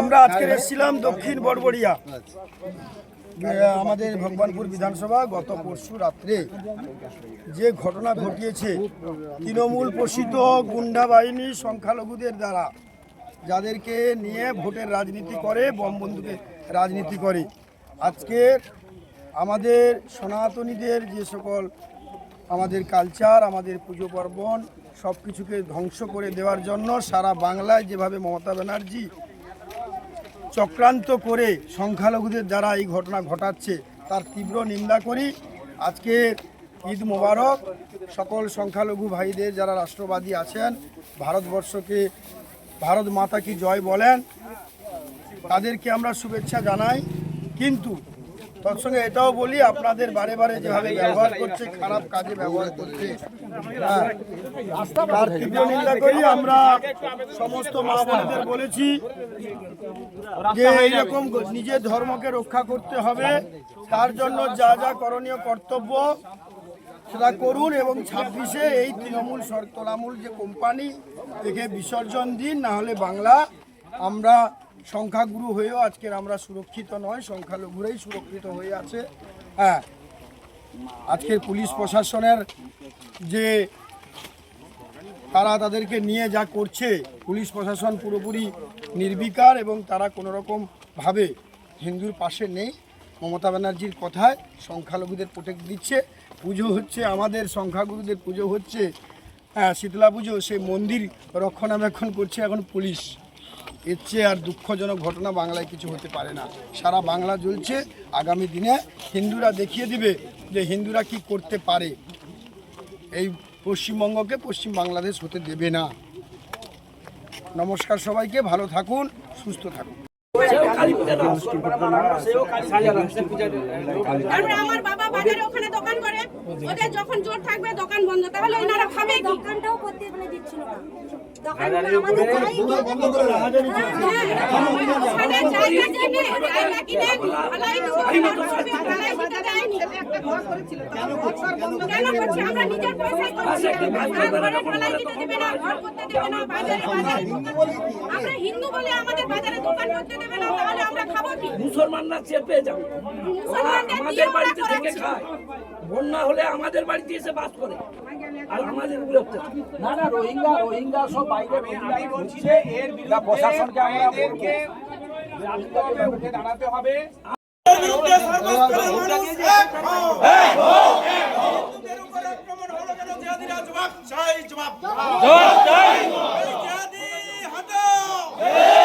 আমরা আজকে এসেছিলাম দক্ষিণ বড়বড়িয়া আমাদের ভগবানপুর বিধানসভা গত পরশু রাত্রে যে ঘটনা ঘটিয়েছে, তৃণমূল পোষিত গুন্ডা বাহিনী সংখ্যালঘুদের দ্বারা, যাদেরকে নিয়ে ভোটের রাজনীতি করে, বম বন্ধুকে রাজনীতি করে। আজকে আমাদের সনাতনীদের যে সকল আমাদের কালচার আমাদের পুজো পার্বণ সব কিছুকে ধ্বংস করে দেওয়ার জন্য সারা বাংলায় যেভাবে মমতা ব্যানার্জি চক্রান্ত করে সংখ্যালঘুদের দ্বারা এই ঘটনা ঘটাচ্ছে, তার তীব্র নিন্দা করি। আজকে ঈদ মোবারক। সকল সংখ্যালঘু ভাইদের যারা রাষ্ট্রবাদী আছেন, ভারতবর্ষকে, ভারত মাতা কি জয় বলেন, তাদেরকে আমরা শুভেচ্ছা জানাই। কিন্তু তৎসঙ্গে এটাও বলি আপনাদের বারে বারে যেভাবে ব্যবহার করছে খারাপ কাজে ব্যবহার করছে হ্যাঁ, তার তীব্র নিন্দা করি। আমরা সমস্ত মা বোনদের বলেছি যে এইরকম নিজের ধর্মকে রক্ষা করতে হবে। তার জন্য যা যা করণীয় কর্তব্য সেটা করুন এবং ছাব্বিশে এই তৃণমূল তোলামূল যে কোম্পানি থেকে বিসর্জন দিন না হলে বাংলা আমরা সংখ্যাগুরু হয়েও আজকের আমরা সুরক্ষিত নয়, সংখ্যালঘুরাই সুরক্ষিত হয়ে আছে। হ্যাঁ আজকের পুলিশ প্রশাসনের যে তারা তাদেরকে নিয়ে যা করছে, পুলিশ প্রশাসন পুরোপুরি নির্বিকার এবং তারা কোনো রকম ভাবে হিন্দুর পাশে নেই। মমতা ব্যানার্জির কথায় সংখ্যালঘুদের প্রোটেক্ট দিচ্ছে। পুজো হচ্ছে আমাদের, সংখ্যাগুরুদের পুজো হচ্ছে হ্যাঁ শীতলা পুজো সে মন্দির রক্ষণাবেক্ষণ করছে এখন পুলিশ। এর চেয়ে আর দুঃখজনক ঘটনা বাংলায় কিছু হতে পারে না। সারা বাংলা জ্বলছে। আগামী দিনে হিন্দুরা দেখিয়ে দিবে যে হিন্দুরা কি করতে পারে। এই পশ্চিমবঙ্গকে পশ্চিম বাংলাদেশ হতে দেবে না। নমস্কার সবাইকে, ভালো থাকুন, সুস্থ থাকুন। আমার বাবা বাজারে ওখানে দোকান করে ওদের যখন জোর থাকবে দোকান বন্ধ তাহলে ওনারা খাবে দোকানটাও করতে বলে দিচ্ছিল না। ওখানে জায়গা কিনে মুসলমানরা চেপে যাবে। আমাদের বাড়িতে থেকে খায়। বন্যা হলে আমাদের বাড়িতে এসে বাস করে। আর আমাদের উপরে না না রোহিঙ্গা রোহিঙ্গা সব বাইরে করছে এর প্রশাসনকে রাজনীতিকে দাঁড়াতে হবে। জবাব চাই জবাব। জবাব। চাই জবাব চাই হাতে